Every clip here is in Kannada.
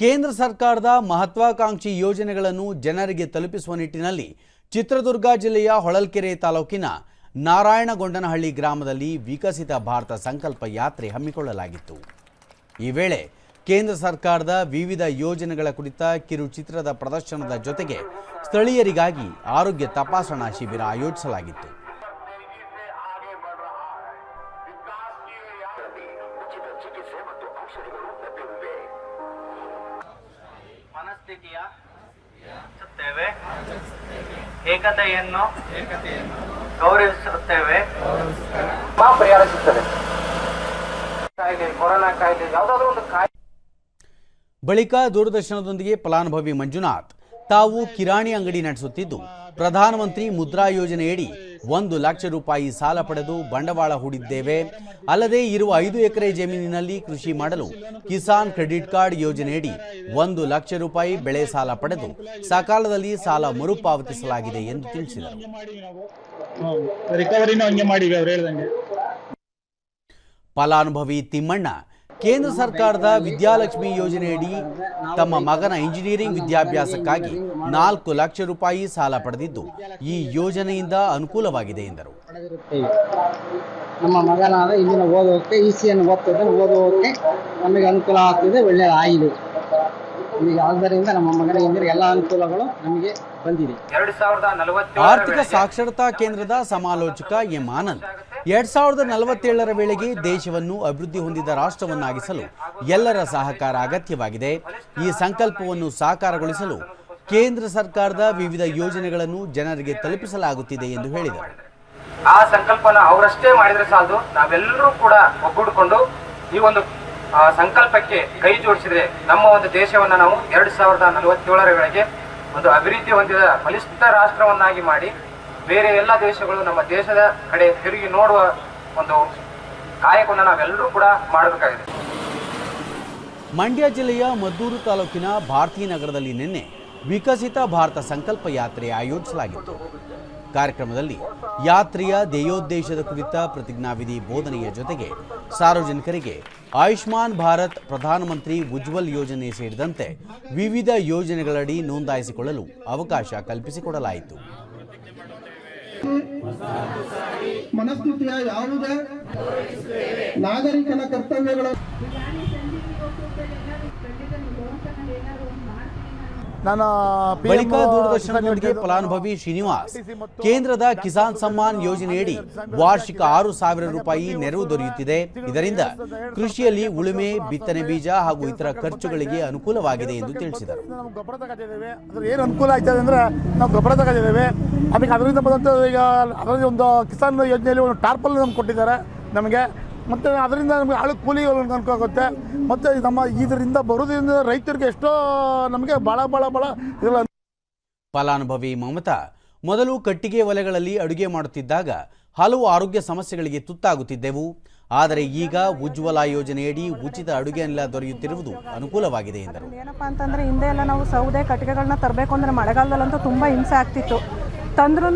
ಕೇಂದ್ರ ಸರ್ಕಾರದ ಮಹತ್ವಾಕಾಂಕ್ಷಿ ಯೋಜನೆಗಳನ್ನು ಜನರಿಗೆ ತಲುಪಿಸುವ ನಿಟ್ಟಿನಲ್ಲಿ ಚಿತ್ರದುರ್ಗ ಜಿಲ್ಲೆಯ ಹೊಳಲ್ಕೆರೆ ತಾಲೂಕಿನ ನಾರಾಯಣಗೊಂಡನಹಳ್ಳಿ ಗ್ರಾಮದಲ್ಲಿ ವಿಕಸಿತ ಭಾರತ ಸಂಕಲ್ಪ ಯಾತ್ರೆ ಹಮ್ಮಿಕೊಳ್ಳಲಾಗಿತ್ತು. ಈ ವೇಳೆ ಕೇಂದ್ರ ಸರ್ಕಾರದ ವಿವಿಧ ಯೋಜನೆಗಳ ಕುರಿತ ಕಿರುಚಿತ್ರದ ಪ್ರದರ್ಶನದ ಜೊತೆಗೆ ಸ್ಥಳೀಯರಿಗಾಗಿ ಆರೋಗ್ಯ ತಪಾಸಣಾ ಶಿಬಿರ ಆಯೋಜಿಸಲಾಗಿತ್ತು. ಮನಸ್ಥಿತಿಯ ಏಕತೆಯನ್ನು ಗೌರವಿಸುತ್ತೇವೆ. ಪರಿಹಾರ ಸಿಗ್ತದೆ. ಕಾಯಿಲೆ ಕೊರೋನಾ ಕಾಯಿಲೆ ಯಾವುದಾದ್ರೂ ಒಂದು ಕಾಯಿಲೆ. ಬಳಿಕ ದೂರದರ್ಶನದೊಂದಿಗೆ ಫಲಾನುಭವಿ ಮಂಜುನಾಥ್ ತಾವು ಕಿರಾಣಿ ಅಂಗಡಿ ನಡೆಸುತ್ತಿದ್ದು ಪ್ರಧಾನಮಂತ್ರಿ ಮುದ್ರಾ ಯೋಜನೆಯಡಿ ಒಂದು ಲಕ್ಷ ರೂಪಾಯಿ ಸಾಲ ಪಡೆದು ಬಂಡವಾಳ ಹೂಡಿದ್ದೇವೆ. ಅಲ್ಲದೆ ಇರುವ ಐದು ಎಕರೆ ಜಮೀನಿನಲ್ಲಿ ಕೃಷಿ ಮಾಡಲು ಕಿಸಾನ್ ಕ್ರೆಡಿಟ್ ಕಾರ್ಡ್ ಯೋಜನೆಯಡಿ ಒಂದು ಲಕ್ಷ ರೂಪಾಯಿ ಬೆಳೆ ಸಾಲ ಪಡೆದು ಸಕಾಲದಲ್ಲಿ ಸಾಲ ಮರುಪಾವತಿಸಲಾಗಿದೆ ಎಂದು ತಿಳಿಸಿದರು. ಫಲಾನುಭವಿ ತಿಮ್ಮಣ್ಣ ಕೇಂದ್ರ ಸರ್ಕಾರದ ವಿದ್ಯಾಲಕ್ಷ್ಮಿ ಯೋಜನೆಯಡಿ ತಮ್ಮ ಮಗನ ಇಂಜಿನಿಯರಿಂಗ್ ವಿದ್ಯಾಭ್ಯಾಸಕ್ಕಾಗಿ ನಾಲ್ಕು ಲಕ್ಷ ರೂಪಾಯಿ ಸಾಲ ಪಡೆದಿದ್ದು, ಈ ಯೋಜನೆಯಿಂದ ಅನುಕೂಲವಾಗಿದೆ ಎಂದರು. ನಮ್ಮ ಮಗನಾದ ಇಂದಿನ ಓದೋಕ್ಕೆ ಇ ಸಿಯನ್ನು ಓದ್ತಿದ್ದ ಓದೋಕ್ಕೆ ನಮಗೆ ಅನುಕೂಲ ಆಗ್ತಿದೆ ಒಳ್ಳೆಯದಾಗಿದೆ ಈಗ ಆದ್ದರಿಂದ ನಮ್ಮ ಮಗನ ಎಲ್ಲ ಅನುಕೂಲಗಳು ನಮಗೆ ಬಂದಿದೆ. ಎರಡು ಸಾವಿರದ ನಲವತ್ತೇಳರ ಆರ್ಥಿಕ ಸಾಕ್ಷರತಾ ಕೇಂದ್ರದ ಸಮಾಲೋಚಕ ಎಂ ಆನಂದ್. ಎರಡ್ ಸಾವಿರದ ನಲವತ್ತೇಳರ ವೇಳೆಗೆ ದೇಶವನ್ನು ಅಭಿವೃದ್ಧಿ ಹೊಂದಿದ ರಾಷ್ಟ್ರವನ್ನಾಗಿಸಲು ಎಲ್ಲರ ಸಹಕಾರ ಅಗತ್ಯವಾಗಿದೆ. ಈ ಸಂಕಲ್ಪವನ್ನು ಸಾಕಾರಗೊಳಿಸಲು ಕೇಂದ್ರ ಸರ್ಕಾರದ ವಿವಿಧ ಯೋಜನೆಗಳನ್ನು ಜನರಿಗೆ ತಲುಪಿಸಲಾಗುತ್ತಿದೆ ಎಂದು ಹೇಳಿದರು. ಆ ಸಂಕಲ್ಪನ ಅವರಷ್ಟೇ ಮಾಡಿದ್ರೆ ಸಾಲದು. ನಾವೆಲ್ಲರೂ ಕೂಡ ಒಗ್ಗೂಡಿಕೊಂಡು ಈ ಒಂದು ಆ, ಸಂಕಲ್ಪಕ್ಕೆ ಕೈ ಜೋಡಿಸಿದ್ರೆ ನಮ್ಮ ಒಂದು ದೇಶವನ್ನು ನಾವು ಎರಡು ಸಾವಿರದ ನಲವತ್ತೇಳರ ವೇಳೆಗೆ ಒಂದು ಅಭಿವೃದ್ಧಿ ಹೊಂದಿದ ಬಲಿಷ್ಠ ರಾಷ್ಟ್ರವನ್ನಾಗಿ ಮಾಡಿ ಬೇರೆ ಎಲ್ಲ ದೇಶಗಳು ನಮ್ಮ ದೇಶದ ಕಡೆ ತಿರುಗಿ ನೋಡುವ ಒಂದು ಕಾಯಕವನ್ನು ನಾವೆಲ್ಲರೂ ಕೂಡ ಮಾಡಬೇಕಾಗಿದೆ. ಮಂಡ್ಯ ಜಿಲ್ಲೆಯ ಮದ್ದೂರು ತಾಲೂಕಿನ ಭಾರತೀ ನಗರದಲ್ಲಿ ನಿನ್ನೆ ವಿಕಸಿತ ಭಾರತ ಸಂಕಲ್ಪ ಯಾತ್ರೆ ಆಯೋಜಿಸಲಾಗಿತ್ತು. ಕಾರ್ಯಕ್ರಮದಲ್ಲಿ ಯಾತ್ರೆಯ ಧ್ಯೇಯೋದ್ದೇಶದ ಕುರಿತ ಪ್ರತಿಜ್ಞಾವಿಧಿ ಬೋಧನೆಯ ಜೊತೆಗೆ ಸಾರ್ವಜನಿಕರಿಗೆ ಆಯುಷ್ಮಾನ್ ಭಾರತ್ ಪ್ರಧಾನಮಂತ್ರಿ ಉಜ್ವಲ್ ಯೋಜನೆ ಸೇರಿದಂತೆ ವಿವಿಧ ಯೋಜನೆಗಳಡಿ ನೋಂದಾಯಿಸಿಕೊಳ್ಳಲು ಅವಕಾಶ ಕಲ್ಪಿಸಿಕೊಡಲಾಯಿತು. ಯಾವುದೇ ನಾಗರಿಕನ ಕರ್ತವ್ಯಗಳ ನಾನು ಬಳಿಕ ದೂರದರ್ಶನದೊಂದಿಗೆ ಫಲಾನುಭವಿ ಶ್ರೀನಿವಾಸ್ ಕೇಂದ್ರದ ಕಿಸಾನ್ ಸಮ್ಮಾನ್ ಯೋಜನೆಯಡಿ ವಾರ್ಷಿಕ ಆರು ಸಾವಿರ ರೂಪಾಯಿ ನೆರವು ದೊರೆಯುತ್ತಿದೆ ಇದರಿಂದ ಕೃಷಿಯಲ್ಲಿ ಉಳುಮೆ ಬಿತ್ತನೆ ಬೀಜ ಹಾಗೂ ಇತರ ಖರ್ಚುಗಳಿಗೆ ಅನುಕೂಲವಾಗಿದೆ ಎಂದು ತಿಳಿಸಿದರು ಏನು ಅನುಕೂಲ ಆಗ್ತದೆ ಅಂದ್ರೆ ನಾವು ಗೊಬ್ಬರ ತಗೊಂಡಿದ್ದೇವೆ ಅದಕ್ಕೆ ಅದರಿಂದ ಬಂದಂತ ಈಗ ಅದರಲ್ಲಿ ಒಂದು ಕಿಸಾನ್ ಯೋಜನೆಯಲ್ಲಿ ಒಂದು ಟಾರ್ಪಲ್ ನಮ್ಗೆ ಕೊಟ್ಟಿದ್ದಾರೆ ನಮಗೆ ಮತ್ತು ಅದರಿಂದ ನಮಗೆ ಆಳು ಕೂಲಿಗಳು ಅನುಕೂಲ ಆಗುತ್ತೆ ಮತ್ತು ನಮ್ಮ ಇದರಿಂದ ಬರೋದ್ರಿಂದ ರೈತರಿಗೆ ಎಷ್ಟೋ ನಮಗೆ ಭಾಳ ಭಾಳ ಭಾಳ ಇದೆಲ್ಲ ಫಲಾನುಭವಿ ಮಮತಾ ಮೊದಲು ಕಟ್ಟಿಗೆ ಒಲೆಗಳಲ್ಲಿ ಅಡುಗೆ ಮಾಡುತ್ತಿದ್ದಾಗ ಹಲವು ಆರೋಗ್ಯ ಸಮಸ್ಯೆಗಳಿಗೆ ತುತ್ತಾಗುತ್ತಿದ್ದೆವು. ಆದರೆ ಈಗ ಉಜ್ವಲ ಯೋಜನೆಯಡಿ ಉಚಿತ ಅಡುಗೆ ಅನಿಲ ದೊರೆಯುತ್ತಿರುವುದು ಅನುಕೂಲವಾಗಿದೆ ಎಂದರು. ಏನಪ್ಪ ಅಂತಂದ್ರೆ ಹಿಂದೆ ಎಲ್ಲ ನಾವು ಸೌದೆ ಕಟ್ಟಿಗೆಗಳನ್ನ ತರಬೇಕು ಅಂದ್ರೆ ಮಳೆಗಾಲದಲ್ಲಂತೂ ತುಂಬಾ ಹಿಂಸೆ ಆಗ್ತಿತ್ತು. ತಂದ್ರೂ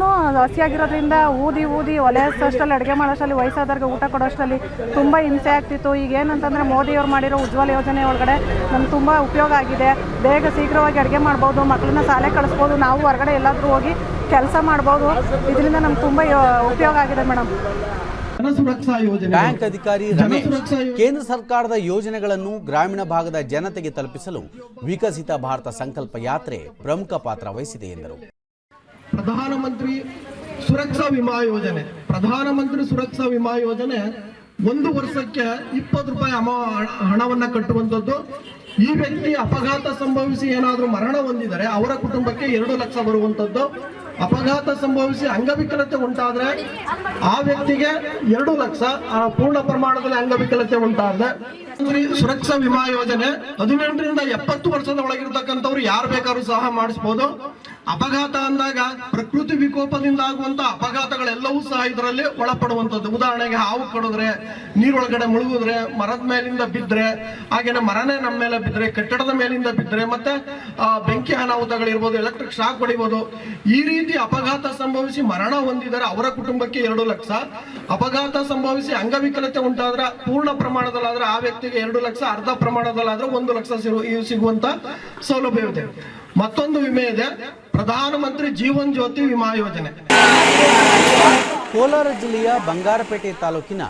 ಹಸಿಯಾಗಿರೋದ್ರಿಂದ ಊದಿ ಊದಿ ಒಲೆ ಹಚ್ಚೋಷ್ಟರಲ್ಲಿ ಅಡುಗೆ ಮಾಡೋಷ್ಟರಲ್ಲಿ ವಯಸ್ಸಾದವ್ರಿಗೆ ಊಟ ಕೊಡೋಷ್ಟರಲ್ಲಿ ತುಂಬ ಹಿಂಸೆ ಆಗ್ತಿತ್ತು. ಈಗ ಏನಂತಂದರೆ ಮೋದಿಯವ್ರು ಮಾಡಿರೋ ಉಜ್ವಲ ಯೋಜನೆ ಒಳಗಡೆ ನಮ್ಗೆ ತುಂಬ ಉಪಯೋಗ ಆಗಿದೆ. ಬೇಗ ಶೀಘ್ರವಾಗಿ ಅಡುಗೆ ಮಾಡ್ಬೋದು ಮಕ್ಕಳನ್ನ ಶಾಲೆ ಕಳಿಸ್ಬೋದು ನಾವು ಹೊರಗಡೆ ಎಲ್ಲಾದರೂ ಹೋಗಿ ಕೆಲಸ ಮಾಡ್ಬೋದು. ಇದರಿಂದ ನಮ್ಗೆ ತುಂಬ ಉಪಯೋಗ ಆಗಿದೆ ಮೇಡಮ್ ಜನ ಸುರಕ್ಷಾ ಯೋಜನೆ. ಬ್ಯಾಂಕ್ ಅಧಿಕಾರಿ ರಮೇಶ್ ಕೇಂದ್ರ ಸರ್ಕಾರದ ಯೋಜನೆಗಳನ್ನು ಗ್ರಾಮೀಣ ಭಾಗದ ಜನತೆಗೆ ತಲುಪಿಸಲು ವಿಕಸಿತ ಭಾರತ ಸಂಕಲ್ಪ ಯಾತ್ರೆ ಪ್ರಮುಖ ಪಾತ್ರ ವಹಿಸಿದೆ ಎಂದರು. ಪ್ರಧಾನಮಂತ್ರಿ ಸುರಕ್ಷಾ ವಿಮಾ ಯೋಜನೆ. ಪ್ರಧಾನಮಂತ್ರಿ ಸುರಕ್ಷಾ ವಿಮಾ ಯೋಜನೆ ಒಂದು ವರ್ಷಕ್ಕೆ ಇಪ್ಪತ್ತು ರೂಪಾಯಿ ಅಮ ಹಣವನ್ನು ಕಟ್ಟುವಂಥದ್ದು ಈ ವ್ಯಕ್ತಿ ಅಪಘಾತ ಸಂಭವಿಸಿ ಏನಾದರೂ ಮರಣ ಹೊಂದಿದರೆ ಅವರ ಕುಟುಂಬಕ್ಕೆ ಎರಡು ಲಕ್ಷ ಬರುವಂಥದ್ದು ಅಪಘಾತ ಸಂಭವಿಸಿ ಅಂಗವಿಕಲತೆ ಉಂಟಾದರೆ ಆ ವ್ಯಕ್ತಿಗೆ ಎರಡು ಲಕ್ಷ ಪೂರ್ಣ ಪ್ರಮಾಣದಲ್ಲಿ ಅಂಗವಿಕಲತೆ ಉಂಟಾದ್ರೆ. ಸುರಕ್ಷಾ ವಿಮಾ ಯೋಜನೆ ಹದಿನೆಂಟರಿಂದ ಎಪ್ಪತ್ತು ವರ್ಷದ ಒಳಗಿರ್ತಕ್ಕಂಥವ್ರು ಯಾರು ಬೇಕಾದ್ರೂ ಸಹ ಮಾಡಿಸ್ಬೋದು. ಅಪಘಾತ ಅಂದಾಗ ಪ್ರಕೃತಿ ವಿಕೋಪದಿಂದ ಆಗುವಂತ ಅಪಘಾತಗಳೆಲ್ಲವೂ ಸಹ ಇದರಲ್ಲಿ ಒಳಪಡುವಂಥದ್ದು. ಉದಾಹರಣೆಗೆ ಹಾವು ಕಡಿದ್ರೆ, ನೀರೊಳಗಡೆ ಮುಳುಗಿದ್ರೆ, ಮರದ ಮೇಲಿಂದ ಬಿದ್ದರೆ ಹಾಗೇನೆ ಮರನೇ ನಮ್ಮ ಮೇಲೆ ಬಿದ್ದರೆ ಕಟ್ಟಡದ ಮೇಲಿಂದ ಬಿದ್ದರೆ ಮತ್ತೆ ಬೆಂಕಿ ಅನಾಹುತಗಳಿರ್ಬೋದು ಎಲೆಕ್ಟ್ರಿಕ್ ಶಾಕ್ ಹೊಡಿಬೋದು, ಈ ರೀತಿ ಅಪಘಾತ ಸಂಭವಿಸಿ ಮರಣ ಹೊಂದಿದರೆ ಅವರ ಕುಟುಂಬಕ್ಕೆ ಎರಡು ಲಕ್ಷ. ಅಪಘಾತ ಸಂಭವಿಸಿ ಅಂಗವಿಕಲತೆ ಉಂಟಾದ್ರೆ ಪೂರ್ಣ ಪ್ರಮಾಣದಲ್ಲಾದ್ರೆ ಆ ವ್ಯಕ್ತಿಗೆ ಎರಡು ಲಕ್ಷ, ಅರ್ಧ ಪ್ರಮಾಣದಲ್ಲಾದ್ರೆ ಒಂದು ಲಕ್ಷ ಸಿಗುವಂತ ಸೌಲಭ್ಯವಿದೆ. ಮತ್ತೊಂದು ವಿಮೆ ಇದೆ. ಪ್ರಧಾನಮಂತ್ರಿ ಜೀವನ್ ಜ್ಯೋತಿ ವಿಮಾ ಯೋಜನೆ. ಕೋಲಾರ ಜಿಲ್ಲೆಯ ಬಂಗಾರಪೇಟೆ ತಾಲೂಕಿನ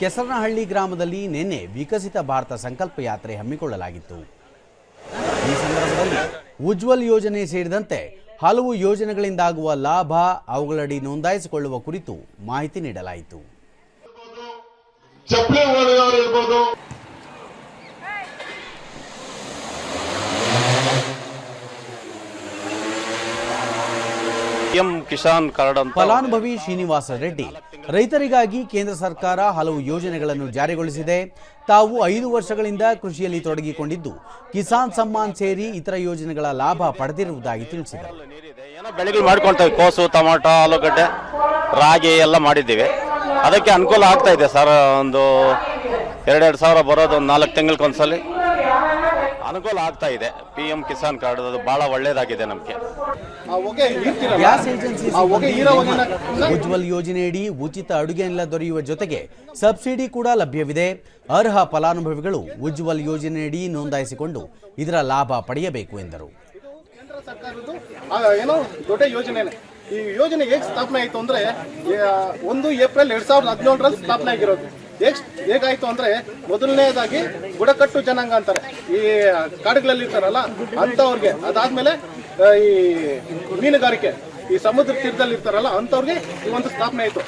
ಕೆಸರನಹಳ್ಳಿ ಗ್ರಾಮದಲ್ಲಿ ನಿನ್ನೆ ವಿಕಸಿತ ಭಾರತ ಸಂಕಲ್ಪ ಯಾತ್ರೆ ಹಮ್ಮಿಕೊಳ್ಳಲಾಗಿತ್ತು. ಈ ಸಂದರ್ಭದಲ್ಲಿ ಉಜ್ವಲ್ ಯೋಜನೆ ಸೇರಿದಂತೆ ಹಲವು ಯೋಜನೆಗಳಿಂದಾಗುವ ಲಾಭ ಅವುಗಳಡಿ ನೋಂದಾಯಿಸಿಕೊಳ್ಳುವ ಕುರಿತು ಮಾಹಿತಿ ನೀಡಲಾಯಿತು. ಎಂ ಕಿಸಾನ್ ಕಾರ್ಡ್ ಅಂತ ಫಲಾನುಭವಿ ಶ್ರೀನಿವಾಸ ರೆಡ್ಡಿ. ರೈತರಿಗಾಗಿ ಕೇಂದ್ರ ಸರ್ಕಾರ ಹಲವು ಯೋಜನೆಗಳನ್ನು ಜಾರಿಗೊಳಿಸಿದೆ. ತಾವು ಐದು ವರ್ಷಗಳಿಂದ ಕೃಷಿಯಲ್ಲಿ ತೊಡಗಿಕೊಂಡಿದ್ದು ಕಿಸಾನ್ ಸಮ್ಮಾನ್ ಸೇರಿ ಇತರ ಯೋಜನೆಗಳ ಲಾಭ ಪಡೆದಿರುವುದಾಗಿ ತಿಳಿಸಿದರು. ಬೆಳೆಗಳು ಮಾಡ್ಕೊಳ್ತೇವೆ ಕೋಸು ಟೊಮಾಟೊ ಆಲೂಗಡ್ಡೆ ರಾಗಿ ಎಲ್ಲ ಮಾಡಿದ್ದೇವೆ. ಅದಕ್ಕೆ ಅನುಕೂಲ ಆಗ್ತಾ ಇದೆ ಸರ್ ಒಂದು ಎರಡೆರಡು ಸಾವಿರ ಬರೋದು ಒಂದು ನಾಲ್ಕು ತಿಂಗಳಿಗೊಂದ್ಸಲಿ ಅನುಕೂಲ ಆಗ್ತಾ ಇದೆ. ಪಿ ಎಂ ಕಿಸಾನ್ ಕಾರ್ಡ್ ಅದು ಬಹಳ ಒಳ್ಳೇದಾಗಿದೆ ನಮಗೆ. ಗ್ಯಾಸ್ ಏಜೆನ್ಸಿ ಉಜ್ವಲ್ ಯೋಜನೆಯಡಿ ಉಚಿತ ಅಡುಗೆ ಅನಿಲ ದೊರೆಯುವ ಜೊತೆಗೆ ಸಬ್ಸಿಡಿ ಕೂಡ ಲಭ್ಯವಿದೆ. ಅರ್ಹ ಫಲಾನುಭವಿಗಳು ಉಜ್ವಲ್ ಯೋಜನೆಯಡಿ ನೋಂದಾಯಿಸಿಕೊಂಡು ಇದರ ಲಾಭ ಪಡೆಯಬೇಕು ಎಂದರು. ಕೇಂದ್ರ ಸರ್ಕಾರದ್ದು ಏನೋ ದೊಡ್ಡ ಯೋಜನೆನೆ. ಈ ಯೋಜನೆ ಹೇಗೆ ಸ್ಥಾಪನೆ ಆಯಿತು ಅಂದ್ರೆ ಒಂದು ಏಪ್ರಿಲ್ ಎರಡು ಸಾವಿರದ ಹದಿನೇಳರಲ್ಲಿ ಸ್ಥಾಪನೆ ಆಗಿರೋದು. ಹೇಗ್ ಹೇಗಾಯ್ತು ಅಂದ್ರೆ ಮೊದಲನೇದಾಗಿ ಬುಡಕಟ್ಟು ಜನಾಂಗ ಅಂತಾರೆ. ಈ ಕಾಡುಗಳಲ್ಲಿ ಇರ್ತಾರಲ್ಲ ಅಂಥವ್ರಿಗೆ ಅದಾದ್ಮೇಲೆ ಈ ಮೀನುಗಾರಿಕೆ, ಈ ಸಮುದ್ರ ತೀರದಲ್ಲಿ ಇರ್ತಾರಲ್ಲ ಅಂಥವ್ರಿಗೆ ಈ ಒಂದು ಸ್ಥಾಪನೆ ಆಯಿತು.